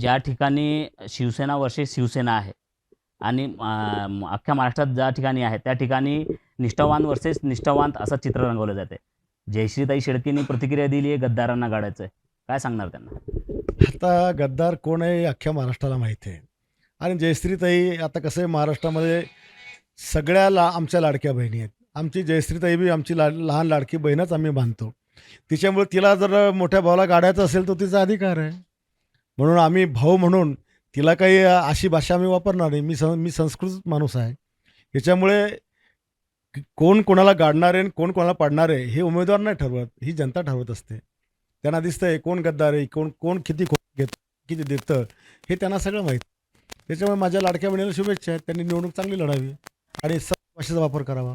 ज्या ठिकाणी शिवसेना वर्सेस शिवसेना आहे आणि अख्ख्या महाराष्ट्रात ज्या ठिकाणी आहे त्या ठिकाणी निष्ठावान वर्सेस निष्ठावान असं चित्र रंगवलं जाते. जयश्रीताई शेळकेंनी प्रतिक्रिया दिली आहे गद्दारांना गाडायचं आहे काय सांगणार त्यांना? आता गद्दार कोण आहे अख्ख्या महाराष्ट्राला माहिती आहे. आणि जयश्रीताई आता कसं आहे महाराष्ट्रामध्ये सगळ्या ला आमच्या लाडक्या बहिणी आहेत. आमची जयश्रीताई बी आमची ला लहान लाडकी बहीणच आम्ही बांधतो. तिच्यामुळे तिला जर मोठ्या भावाला गाडायचं असेल तर तिचा अधिकार आहे. म्हणून आम्ही भाऊ म्हणून तिला काही अशी भाषा आम्ही वापरणार नाही. मी सं मी संस्कृत माणूस आहे. याच्यामुळे कोण कोणाला गाडणार आहे आणि कोण कोणाला पाडणार आहे हे उमेदवार नाही ठरवत. ही जनता ठरवत असते. त्यांना दिसतंय कोण गद्दार आहे कोण कोण किती खो घेत किती देतं हे त्यांना सगळं माहीत. त्याच्यामुळे माझ्या लाडक्या बहिणीला शुभेच्छा आहेत. त्यांनी निवडणूक चांगली लढावी आणि सर्व भाषेचा वापर करावा.